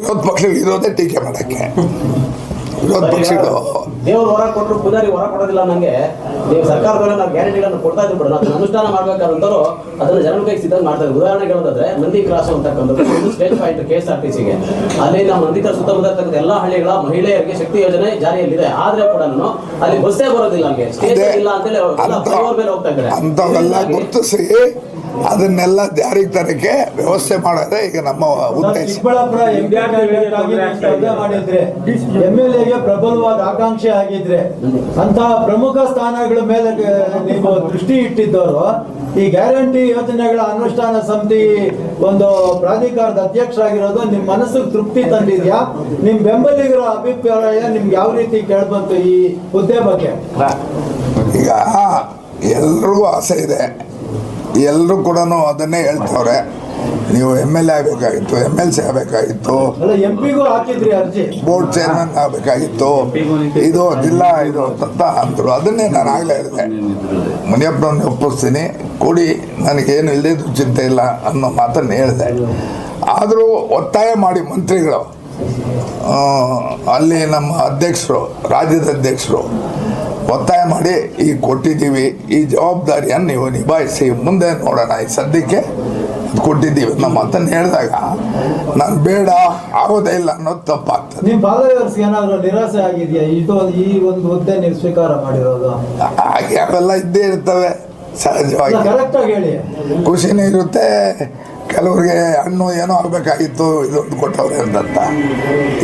ವಿರೋಧ ಪಕ್ಷಗಳು ಇರೋದೇ ಟೀಕೆ ಮಾಡಕ್ಕೆ. ವಿರೋಧ ಪಕ್ಷಗಳು ದೇವ್ರು ಹೊರ ಕೊಟ್ಟರು ಪೂಜಾರಿ ಹೊರ ಕೊಡೋದಿಲ್ಲ ನಂಗೆ. ನೀವು ಸರ್ಕಾರದಲ್ಲ ನಾವು ಗ್ಯಾರಂಟಿಗಳನ್ನು ಕೊಡ್ತಾ ಇದ್ರು ಬಿಡೋಣ ಅದನ್ನ ಅನುಷ್ಠಾನ ಮಾಡ್ಬೇಕಾದಂತರು ಅದನ್ನ ಜನರ ಕೈಗೆ ಸಿದ್ಧ ಮಾಡ್ತಾರೆ. ಉದಾಹರಣೆ ಹೇಳೋದಾದ್ರೆ ಮಂದಿ ಕ್ರಾಸ್ ಅಂತಕ್ಕಂಥದ್ದು ಒಂದು state point K S R T ಸಿಗೆ ಅಲ್ಲಿ ನಮ್ಮ ಮಂದಿಕರ ಸುತ್ತಮುತ್ತ ಎಲ್ಲಾ ಹಳ್ಳಿಗಳ ಮಹಿಳೆಯರಿಗೆ ಶಕ್ತಿ ಯೋಜನೆ ಜಾರಿಯಲ್ಲಿದೆ. ಆದ್ರೆ ಕೂಡ ಅಲ್ಲಿ ಬಸ್ಸೇ ಬರೋದಿಲ್ಲ ನಂಗೆ. ಸ್ಟೇಜ್ ಇಲ್ಲ ಅಂತೇಳಿ ಮೇಲೆ ಹೋಗ್ತಾ ಇದ್ದಾರೆ. ಗುರುತಿಸಿ ಅದನ್ನೆಲ್ಲ ಜಾರಿಗೆ ತರಕ್ಕೆ ವ್ಯವಸ್ಥೆ ಮಾಡೋದೇ ಈಗ ನಮ್ಮ ಉದ್ದೇಶ. ಚಿಕ್ಕಬಳ್ಳಾಪುರ ಎಂಪಿ ಕ್ಯಾಂಡಿಡೇಟ್ ಆಗಿ ಸ್ಪರ್ಧೆ ಮಾಡಿದ್ರೆ ಎಂ ಎಲ್ ಎಗೆ ಪ್ರಬಲವಾದ ಆಕಾಂಕ್ಷೆ ಆಗಿದ್ರೆ ಅಂತ ಪ್ರಮುಖ ಸ್ಥಾನಗಳ ಮೇಲೆ ನೀವು ದೃಷ್ಟಿ ಇಟ್ಟಿದ್ದವರು ಈ ಗ್ಯಾರಂಟಿ ಯೋಜನೆಗಳ ಅನುಷ್ಠಾನ ಸಮಿತಿ ಒಂದು ಪ್ರಾಧಿಕಾರದ ಅಧ್ಯಕ್ಷರಾಗಿರೋದು ನಿಮ್ ಮನಸ್ಸಿಗೆ ತೃಪ್ತಿ ತಂದಿದ್ಯಾ? ನಿಮ್ ಬೆಂಬಲಿಗರ ಅಭಿಪ್ರಾಯ ನಿಮ್ಗೆ ಯಾವ ರೀತಿ ಕೇಳ್ಬಂತು ಈ ಹುದ್ದೆ ಬಗ್ಗೆ? ಈಗ ಎಲ್ರಿಗೂ ಆಸೆ ಇದೆ. ಎಲ್ಲರೂ ಕೂಡ ಅದನ್ನೇ ಹೇಳ್ತವ್ರೆ. ನೀವು ಎಂ ಎಲ್ ಎ ಆಗಬೇಕಾಗಿತ್ತು ಎಂ ಎಲ್ ಸಿ ಆಗಬೇಕಾಗಿತ್ತು ಬೋರ್ಡ್ ಚೇರ್ಮನ್ ಆಗಬೇಕಾಗಿತ್ತು. ಇದು ಜಿಲ್ಲಾ ಇದು ಅಂತ ಅಂದರು. ಅದನ್ನೇ ನಾನು ಆಗಲೇ ಹೇಳಿದೆ. ಮುನಿಯಪ್ಪನವ್ರನ್ನ ಒಪ್ಪಿಸ್ತೀನಿ. ಕೂಡಿ ನನಗೇನು ಇಲ್ಲದಿದ್ದು ಚಿಂತೆ ಇಲ್ಲ ಅನ್ನೋ ಮಾತನ್ನು ಹೇಳಿದೆ. ಆದರೂ ಒತ್ತಾಯ ಮಾಡಿ ಮಂತ್ರಿಗಳು. ಅಲ್ಲಿ ನಮ್ಮ ಅಧ್ಯಕ್ಷರು ರಾಜ್ಯದ ಅಧ್ಯಕ್ಷರು ಒತ್ತಾಯ ಮಾಡಿ ಈಗ ಕೊಟ್ಟಿದ್ದೀವಿ ಈ ಜವಾಬ್ದಾರಿಯನ್ನು ನೀವು ನಿಭಾಯಿಸಿ ಮುಂದೆ ನೋಡೋಣ ಈ ಸದ್ಯಕ್ಕೆ ಕೊಟ್ಟಿದ್ದೀವಿ. ನಮ್ಮ ಅಂತ ಹೇಳಿದಾಗ ನಾನು ಬೇಡ ಆಗೋದೇ ಇಲ್ಲ ಅನ್ನೋದು ತಪ್ಪಾಗ್ತದೆ. ನಿಮ್ಮ ಏನಾದರೂ ನಿರಾಸೆ ಆಗಿದೆಯಾ? ಇದು ಈ ಒಂದು ಹುದ್ದೆ ನೀವು ಸ್ವೀಕಾರ ಮಾಡಿರೋದು? ಹಾಗೆ ಅವೆಲ್ಲ ಇದ್ದೇ ಇರ್ತವೆ ಸಹಜವಾಗಿ. ಖುಷಿನೂ ಹೇಳಿ. ಖುಷಿನೇ ಇರುತ್ತೆ ಕೆಲವ್ರಿಗೆ ಹಣ್ಣು ಏನೋ ಆಗಬೇಕಾಗಿತ್ತು ಇದೊಂದು ಕೊಟ್ಟವ್ರೆ ಅಂತ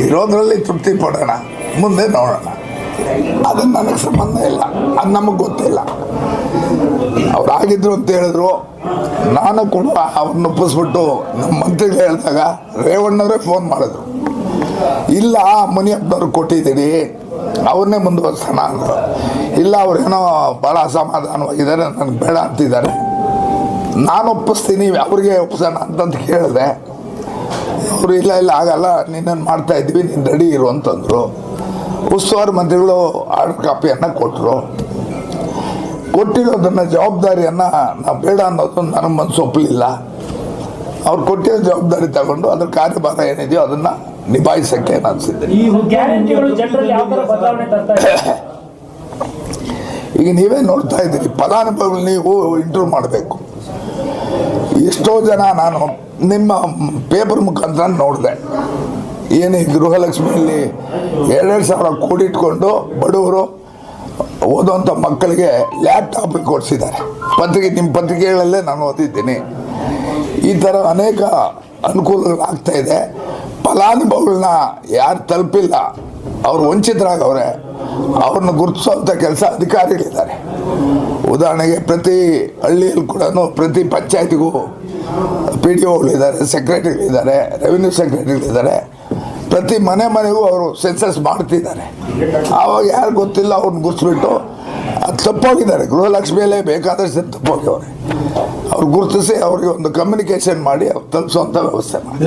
ಇರೋದ್ರಲ್ಲಿ ತೃಪ್ತಿ ಪಡೋಣ ಮುಂದೆ ನೋಡೋಣ. ಅದು ನನಗೆ ಸಂಬಂಧ ಇಲ್ಲ. ಅದು ನಮಗೆ ಗೊತ್ತಿಲ್ಲ. ಅವ್ರು ಆಗಿದ್ರು ಅಂತ ಹೇಳಿದ್ರು, ನಾನು ಕೂಡ ಅವ್ರನ್ನ ಒಪ್ಪಿಸ್ಬಿಟ್ಟು ನಮ್ಮ ಮಂತ್ರಿಗಳು ಹೇಳಿದಾಗ ರೇವಣ್ಣವರೇ ಫೋನ್ ಮಾಡಿದ್ರು. ಇಲ್ಲ ಮುನಿಯಪ್ಪನವ್ರು ಕೊಟ್ಟಿದ್ದೀರಿ ಅವ್ರನ್ನೇ ಮುಂದುವರ್ಸೋಣ ಅಂದರು ಇಲ್ಲ ಅವ್ರೇನೋ ಭಾಳ ಅಸಮಾಧಾನವಾಗಿದ್ದಾರೆ, ನನಗೆ ಬೇಡ ಅಂತಿದ್ದಾರೆ. ನಾನು ಒಪ್ಪಿಸ್ತೀನಿ, ಅವ್ರಿಗೆ ಒಪ್ಪಿಸೋಣ ಅಂತಂತ ಕೇಳಿದೆ. ಅವರು, ಇಲ್ಲ ಇಲ್ಲ, ಆಗಲ್ಲ ನಿನ್ನನ್ನು ಮಾಡ್ತಾ ಇದ್ವಿ ನೀನು ರೆಡಿ ಇರು ಅಂತಂದರು. ಉಸ್ತುವಾರಿ ಮಂತ್ರಿಗಳು ಆರ್ಡರ್ ಕಾಪಿಯನ್ನು ಕೊಟ್ಟರು ಕೊಟ್ಟಿರೋದನ್ನ ಜವಾಬ್ದಾರಿಯನ್ನು ನಾವು ಬೇಡ ಅನ್ನೋದು ನನ್ನ ಮನಸ್ಸು ಒಪ್ಪಲಿಲ್ಲ ಅವ್ರು ಕೊಟ್ಟಿರೋ ಜವಾಬ್ದಾರಿ ತಗೊಂಡು ಅದ್ರ ಕಾರ್ಯಭಾರ ಏನಿದೆಯೋ ಅದನ್ನು ನಿಭಾಯಿಸೋಕ್ಕೆ ಅನಿಸಿದ್ದೆ ಈಗ ನೀವೇ ನೋಡ್ತಾ ಇದ್ದೀರಿ ಫಲಾನುಭವಿಗಳು ನೀವು ಇಂಟರ್ವ್ಯೂ ಮಾಡಬೇಕು. ಎಷ್ಟೋ ಜನ ನಾನು ನಿಮ್ಮ ಪೇಪರ್ ಮುಖಾಂತರ ನೋಡಿದೆ. ಏನು ಗೃಹಲಕ್ಷ್ಮಿಯಲ್ಲಿ ಎರಡೆರಡು ಸಾವಿರ ಕೂಡಿಟ್ಕೊಂಡು ಬಡವರು ಓದುವಂಥ ಮಕ್ಕಳಿಗೆ ಲ್ಯಾಪ್ಟಾಪ್ ಕೊಡಿಸಿದ್ದಾರೆ. ಪತ್ರಿಕೆ ನಿಮ್ಮ ಪತ್ರಿಕೆಗಳಲ್ಲೇ ನಾನು ಓದಿದ್ದೀನಿ. ಈ ಥರ ಅನೇಕ ಅನುಕೂಲಗಳಾಗ್ತಾ ಇದೆ. ಫಲಾನುಭವಿಗಳನ್ನ ಯಾರು ತಲುಪಿಲ್ಲ. ಅವ್ರು ವಂಚಿತರಾಗವ್ರೆ. ಅವ್ರನ್ನ ಗುರುತಿಸುವಂಥ ಕೆಲಸ ಅಧಿಕಾರಿಗಳಿದ್ದಾರೆ. ಉದಾಹರಣೆಗೆ ಪ್ರತಿ ಹಳ್ಳಿಯಲ್ಲಿ ಕೂಡ ಪ್ರತಿ ಪಂಚಾಯತಿಗೂ ಪಿ ಡಿ ಒಗಳಿದ್ದಾರೆ ಸೆಕ್ರೆಟರಿಗಳಿದ್ದಾರೆ ರೆವಿನ್ಯೂ ಸೆಕ್ರೆಟರಿಗಳಿದ್ದಾರೆ ಪ್ರತಿ ಮನೆ ಮನೆಗೂ ಅವರು ಸೆನ್ಸಸ್ ಮಾಡ್ತಿದ್ದಾರೆ. ಆವಾಗ ಯಾರು ಗೊತ್ತಿಲ್ಲ, ಅವ್ರನ್ನ ಗುರುತಿಸ್ಬಿಟ್ಟು ಅದು ತಪ್ಪೋಗಿದ್ದಾರೆ. ಗೃಹಲಕ್ಷ್ಮಿಯಲ್ಲೇ ಬೇಕಾದಷ್ಟು ತಪ್ಪೋಗಿವ್ರೆ ಅವ್ರು ಗುರುತಿಸಿ ಅವ್ರಿಗೆ ಒಂದು ಕಮ್ಯುನಿಕೇಷನ್ ಮಾಡಿ, ಅವ್ರು ತಲುಪಿಸುವಂಥ ವ್ಯವಸ್ಥೆ ಮಾಡಿ.